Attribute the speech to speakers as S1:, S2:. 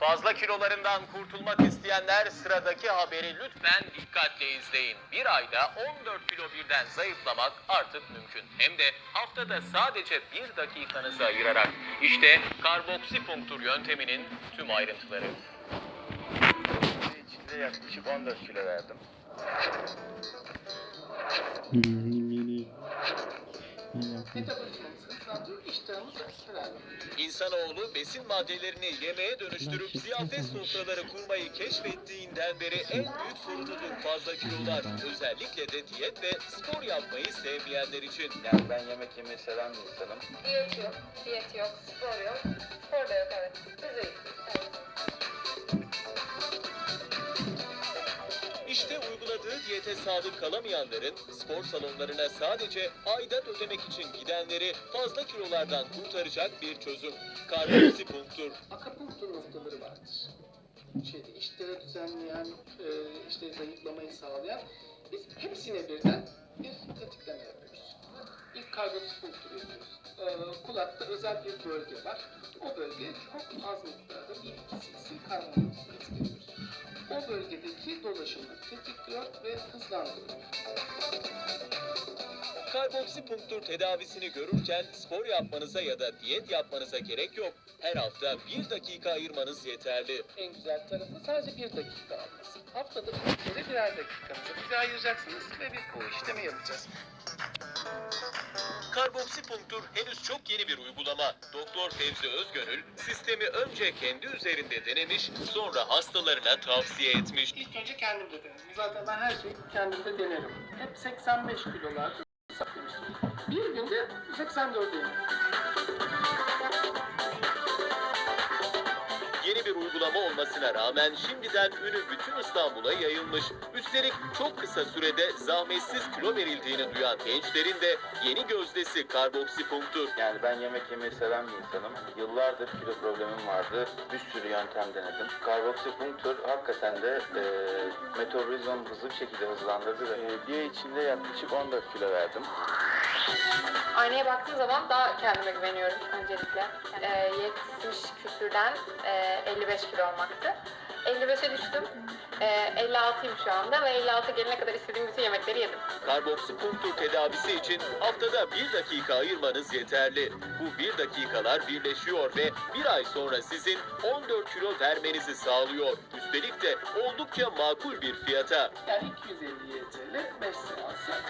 S1: Fazla kilolarından kurtulmak isteyenler sıradaki haberi lütfen dikkatle izleyin. Bir ayda 14 kilo birden zayıflamak artık mümkün. Hem de haftada sadece bir dakikanızı ayırarak. İşte karboksipunktur yönteminin tüm ayrıntıları.
S2: İçinde yaklaşık 14 kilo verdim.
S1: İnsanoğlu besin maddelerini yemeğe dönüştürüp ziyafet sofraları kurmayı keşfettiğinden beri en büyük sorunudur fazla kilolar. Özellikle de diyet ve spor yapmayı sevmeyenler için.
S2: Yani ben yemek yemeyi seven bir insanım.
S3: Diyet yok, diyet yok, spor yok. Spor da yok evet. İyiyiz. Evet.
S1: Diyete sadık kalamayanların spor salonlarına sadece aidat ödemek için gidenleri fazla kilolardan kurtaracak bir çözüm. Karboksipunktur.
S4: Akupunktur noktaları vardır. Şeyde işleri düzenleyen, e, işte zayıflamayı sağlayan. Biz hepsine birden bir tetikleme yapıyoruz. İlk karboksipunktur yapıyoruz. E, kulakta özel bir bölge var. O bölgeye çok az miktarda bir iki cc karbondioksit etkiliyoruz. O bölgedeki dolaşımı tetikliyor ve hızlandırıyor.
S1: Karboksipunktur tedavisini görürken spor yapmanıza ya da diyet yapmanıza gerek yok. Her hafta bir dakika ayırmanız yeterli.
S4: En güzel tarafı sadece bir dakika alması. Haftada iki kere birer dakikanızı bize ayıracaksınız ve biz bu işlemi yapacağız.
S1: Karboksipunktur henüz çok yeni bir uygulama. Doktor Fevzi Özgönül sistemi önce kendi üzerinde denemiş, sonra hastalarına tavsiye etmiş.
S4: İlk önce kendimde denedim. Zaten ben her şeyi kendimde denerim. Hep 85 kilolarda saklamıştım. Bir günde 84'e indim.
S1: Uygulama olmasına rağmen şimdiden ünü bütün İstanbul'a yayılmış. Üstelik çok kısa sürede zahmetsiz kilo verildiğini duyan gençlerin de yeni gözdesi karboksipunktur.
S2: Yani ben yemek yemeyi seven bir insanım. Yıllardır kilo problemim vardı. Bir sürü yöntem denedim. Karboksipunktur hakikaten de e, metabolizmamı hızlı bir şekilde hızlandırdı e, ay içinde yaklaşık 14 kilo verdim.
S3: Aynaya baktığım zaman daha kendime güveniyorum öncelikle. Ee, 70 küsürden e, 55 kilo olmaktı. 55'e düştüm. Ee, 56'yım şu anda ve 56 gelene kadar istediğim bütün yemekleri yedim.
S1: Karboksipunktur tedavisi için haftada bir dakika ayırmanız yeterli. Bu bir dakikalar birleşiyor ve bir ay sonra sizin 14 kilo vermenizi sağlıyor. Üstelik de oldukça makul bir fiyata.
S4: Yani 250 YTL 5 seans.